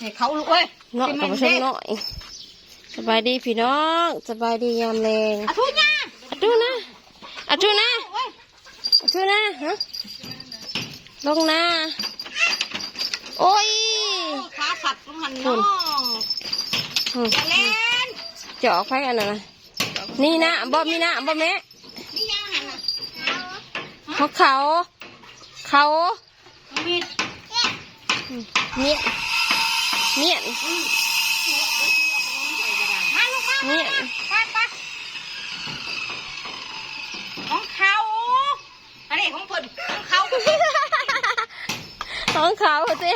ให้เขาลูกเอ้ยเนาะกับผู้ชมเนาะสบายดีพี่น้องสบายดียามแรงอะทุญ่าอะดูนะอะดูนะเว้ยอะดูนะฮะลงนาโอ้ยขาสัตว์ลงหันเนาะอืมอย่าเล่นเจาะไฟอันนั้นนะนี่นะบ่มีนะบ่แม่นี่ยังหันน่ะเขาเขาเขามีดเมียน เมียนมาลูกมาเมียนไปไปของเขาอันนี้ของเพิ่นของเขาของเขาเจ๊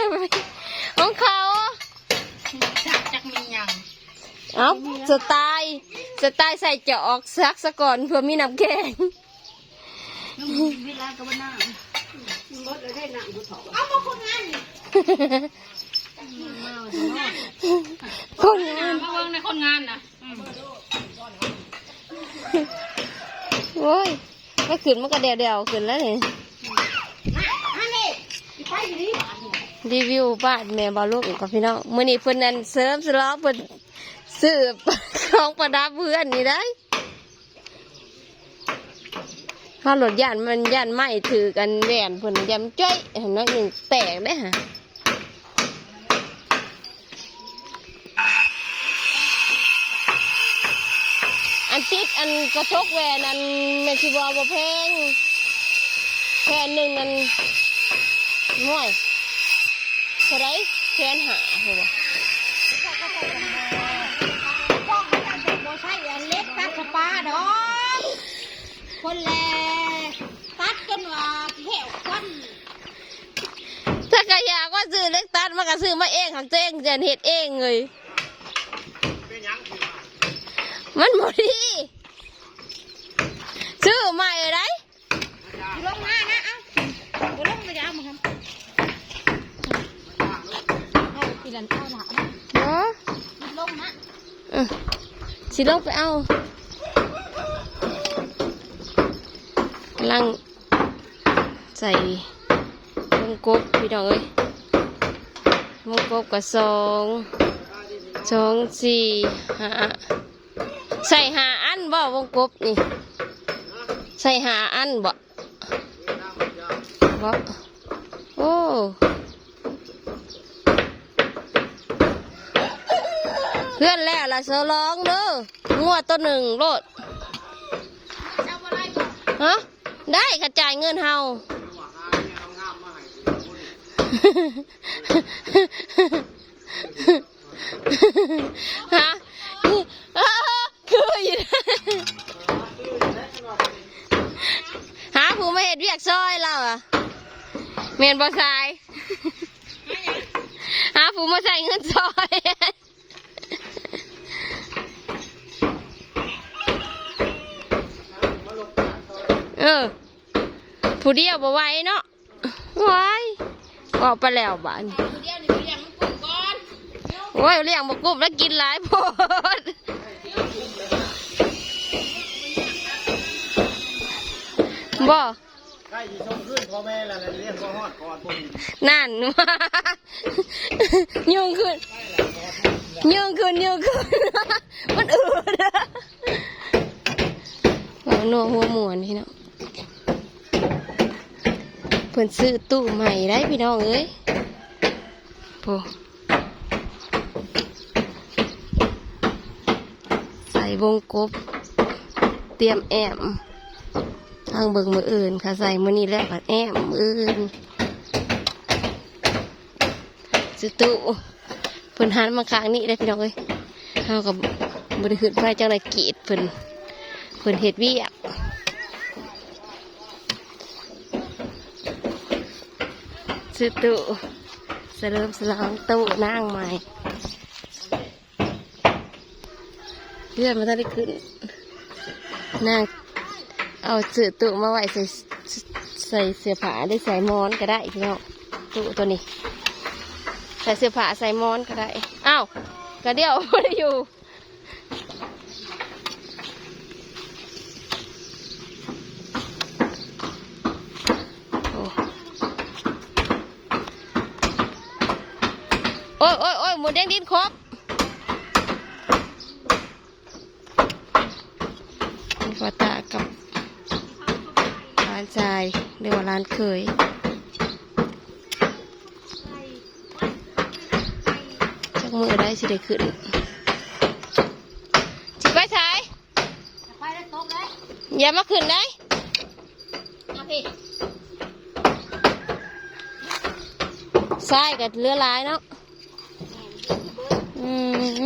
ของเขาจักจักมีหยังเอ้าสไตล์สไตล์ใส่เจาะออกซักซะก่อนเพื่อมีน้ำแข็งเวลาก็บ่นั่งบ่ได้นั่งบ่ถอเอาบ่คนงานนี่ คนงานมาเบิ่งในคนงานน่ะโอ้ยไม่ขึ้นมันก็เดียวเดียวๆขึ้นแล้วนี่อันนี้ไปอยู่นี่รีวิวบ้านแม่บอลูกกับพี่น้องมื่อนี้เพิ่นนั่นเสริมสล้อเพิ่นสืบของประดับเพื่อนนี่ได้ข้าวหลดย่านมันย่านไหมถือกันแหวนเพิ่นยำจ้อยเห็นน้อยหนึ่งแตกได้อฮะ อันติดอันกระทกแหวนอันแม่ชิบอบ่แพงแค่หนึ่งนั้นห่วยเท่าไรแสนหาเหรอกล้องมันจะบ่ใช่อันเล็กตัดสปาดอกคนแลตัดกันว่าแหวควันถ้ากะอยากว่าซื้อเล็กตัดมันก็ซื้อมาเองของตัวเองจะเห็ดเองเลย มันหมดดีซื้อใหม่เลยได้ลงมานะเอ้าบ่ลงมาจะเอามาทำเอาปีลันเอาละเนาะลงนะเออสิลงไปเอากำลังใส่วงกบพี่น้องเอ้ยวงกบกับสองสองสี่ห้า ใส่หาอันบ่วงกบนี่ ใส่หาอันบ่บ่โอ้เพื่อนแล้วล่ะเสร้องเด้องัวตัวหนึ่งโลดฮะได้กระจายเงินเฮาฮะอ้าวคืออยู่นะหา ผู้มาเห็ดเรียกซอยเราอะเมียนบอสายหาผู้มาใส่เงินซอยเออผู้เดียวบ่ไหวเนาะไหวออกไปแล้วบ้านเดี๋ยวนี่เลี้ยงมันก่อนโอ้ยเลี้ยงบกุบแล้วกินหลายโพดบ่ใก ล้ที่ชมขึ้นพ่อแม่แล้วเรียกพ่อฮอดกอนพวกนี้นั่นยุงขึ้นยุงขึ้นยุงขึ้น มันอืดเอาหนัวหัวหมวนพี่น้องเพิ่นซื้อตู้ใหม่ได้พี่น้องเอ้ยโพใส่วงกบ เตรียมแอม ทางเบิงมืออื่นค่ะใส่มือนี้แล้วกับแอมมืออื่นสิตุเพิ่นหันมาข้างนี้ได้พี่น้องเอ้ยเฮากับบริขึ้นไปจังไดกรีดเพิ่นเพิ่นเฮ็ดเวียกสิตุเสริมสลองตู้นางใหม่เลื่อนมาทันได้ขึ้นนาง เอาสื่อตู้มาไว้ใส่ใส่เสื้อผ้าได้ใส่มอนก็ได้พี่น้องตู้ตัวนี้ ใส่เสื้อผ้าใส่มอนก็ได้อ้าวกระเดี่ยวไม่ได้อยู่โอ้ยโอ้ยโอ้ยหมูแดงดินครบฟาตากับานชายเรียกว่าร้านเคยจักมือได้สิได้ขึ้นจิไปสายไปได้ตกเลยอย่ามาขึ้นได้มาพี่ทรายกับเรือลายเนาะอืม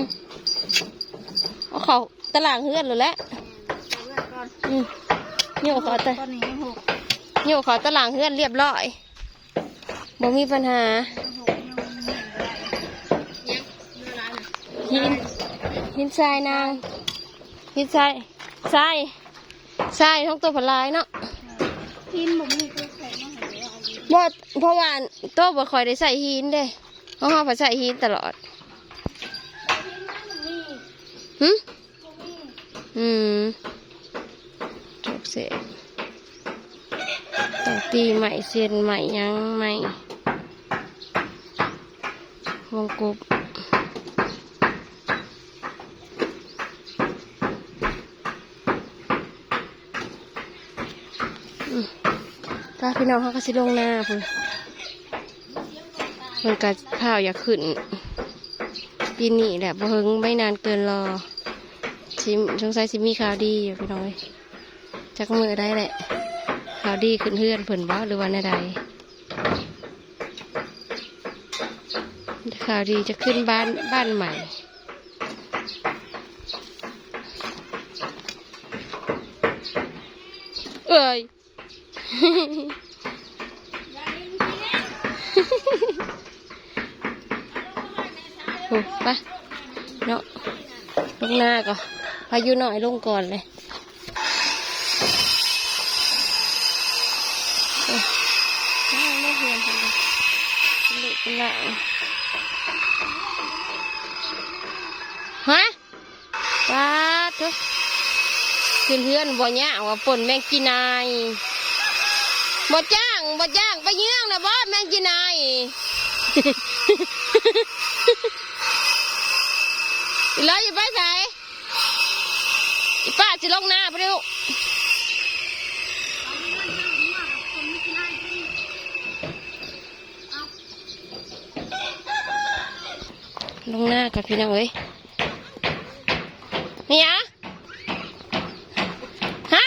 เอาเขาตลาดเฮือนเลยแหละเอาเลือดก่อนอืมโยกเขาตะต อนนี้ยังหกโยกเขาตลาดเฮือนเรียบร้อยบ่มีปัญหายังหกยังไม่เห็นเลยยังเรือร้ายน่ะหินหินทรายนางหินทรายทรายทรายท้องตัวผลายเนาะพินบ่มีตัวแข็งมาให้เอาดีบ่เพราะว่าโตัวบ่ค่อยได้ใส่หินเด้เพราะว่าเขาใส่หินตลอดพินมันบ่มีหึบ่มีอืมจบเสร็จ ตีใหม่เส้นใหม่ยังใหม่วงกบอืมตาพี่น้องเขาก็สิลงหน้าพุ่นมันกัข้าวอยากขึ้นปีนี้แหละบ่เฮิงไม่นานเกินรอชิมสงสัยสิมีข่าวดีอยู่พี่น้องเอ้ยจักมือได้แหละ ข่าวดีขึ้นเฮือนเพิ่นบ่หรือว่าในใดข่าวดีจะขึ้นบ้านบ้านใหม่เอ้ยโอ้ไปเนาะลงหน้าก่อนพายุหน่อยลงก่อนเลยเอ้ยไม่ไม่เพียนกันเลยเป็นเด็กเป็นหลังฮะป้าดเถอะ ขึ้นเพื่อนบ่ย่าว่าป่นแมงกีนายบ่จ้างบ่จ้างไปเยื่องนะบ่แมงกีนายอีเลยอย่าไปไหนอีป้าจะลงหน้าไปดูลงหน้ากับพี่น้องเอ้ยนี่ยฮะ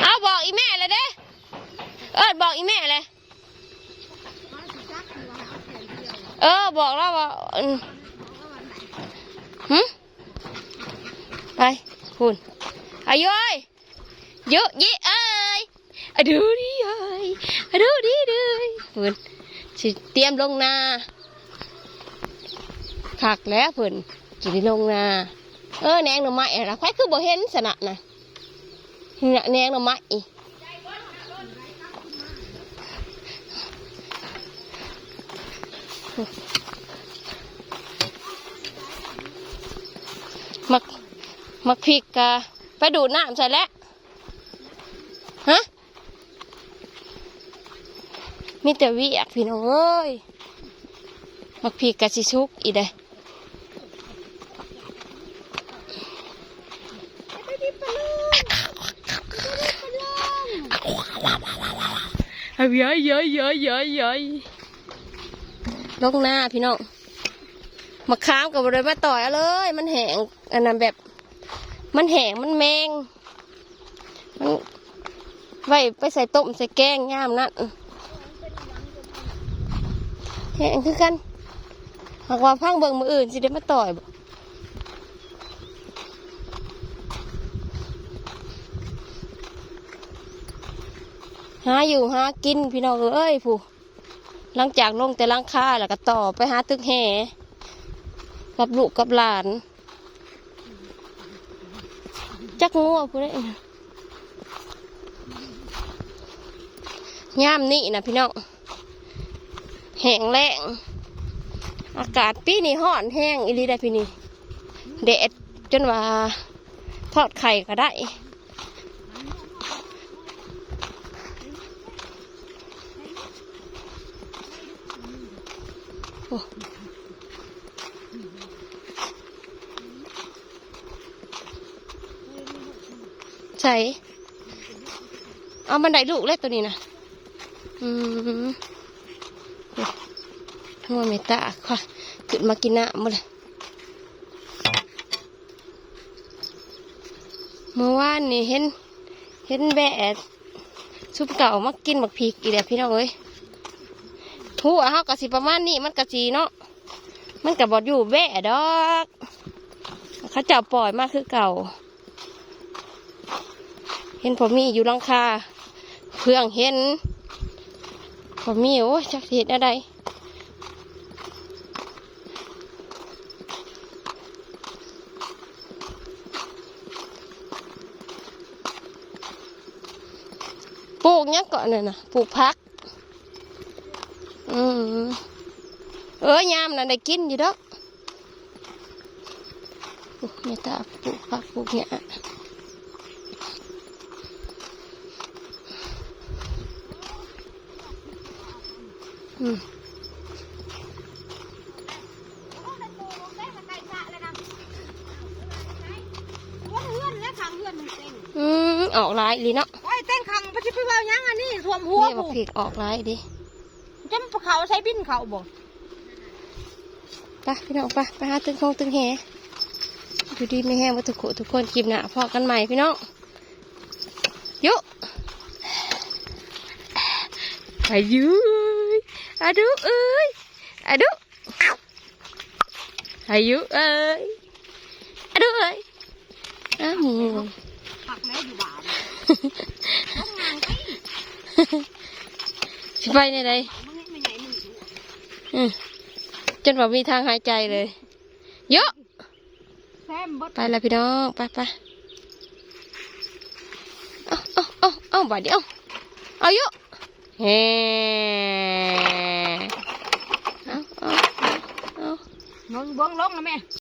เอาบอกอีแม่เลยเด้ เออบอกอีแม่เลย เออ บอกแล้วว่าอืมหึไปคุณอายุยเยอะยี่เอ้ยดูดิเอ้ยดูดิเด้ยคุณเตรียมลงนาคักแล้วเพิ่นจะได้ลงนาเออแนงหน่อไม้อะนะใครคือบ่เห็นสนะนะเนี่ยแนงหน่อไม้ มักมักพริกกะไปดูดน้ำใส่แล้วฮะมีแต่วิอยากพี่น้องเอ้ยมักพริกกะสิชุกอีเด้เฮ้ยเย้ยเย้ยเย้ยเย้ยเย้ยลงหน้าพี่น้อง มะขามกับบริมาต่อยเลย มันแหงอันนั้นแบบ มันแหงมันแมงมันไว้ไปใส่ต้มใส่แกงย่ามนั่นแหงคือกันหากว่าพังเบิ่งมืออื่นสิได้มาต่อยหาอยู่หากินพี่น้องเอ้ยผู้หลังจากลงแต่หลังคาแล้วก็ต่อไปหาตึกแห่ กับลูกกับหลาน จักงัวผู้ใดย่ามนี่นะพี่น้องแห้งแล้งอากาศปีนี้ห้อนแห้งอีลีได้พี่นี่แดดจนว่าทอดไข่ก็ได้ เอาบันไดลูกเลยตัวนี้นะอืมทั้งวันเมตตาค่ะขึ้นมากินน้ำมาเลยเมื่อวานนี่เห็น เห็นแบะซุปเก่ามากินบักพริกอีเดียพี่น้องเอ้ยหัวเฮากะสิประมาณนี้มันกะสีเนาะมันกะบอดอยู่แบะดอก เขาเจ้าปล่อยมากคือเก่า เห็นผมมีอยู่ลังคาเพื่องเห็นผมมีโอ้ยจักเห็นอะไรปลูกเนี้ยก่อนเลยนะปลูกพัก อืมเออยามน่ะได้กินอยู่ดอกโอ้ไม่ตาปลูกพักปลูกเนี้ย อืมว่าเฮือนและทางเฮือนมันเต็งอืมออกลายลีเนาะโอ้ยเต็งขังพระชิพเบายังอันนี้ท่วมหัวนี่บักพริกออกลายดิจะมาเขาใช้บินเขาบ่ไปพี่น้องไปไปหาตึงคงตึงแหดูดีไม่แห้งวัตถุกทุกคนคลิปหน้าพอกันใหม่พี่น้องยุอายุ อาดุเอ้ยอาดุอายุเอ้ยอาดุเอ้ยอ้าวหมูผักแม่อยู่บ้านต้องานไปสิไปในใดมึงให้ไหญ่มึงอยู่อืมจนแบบมีทางหายใจเลยเยอะไปแล้วพี่น้อง ไปไปเอาเอาเอาเอาบาดเดียวเอาเยอะเฮ้ นอนอาเอามึงเบิ้งลงนะแม่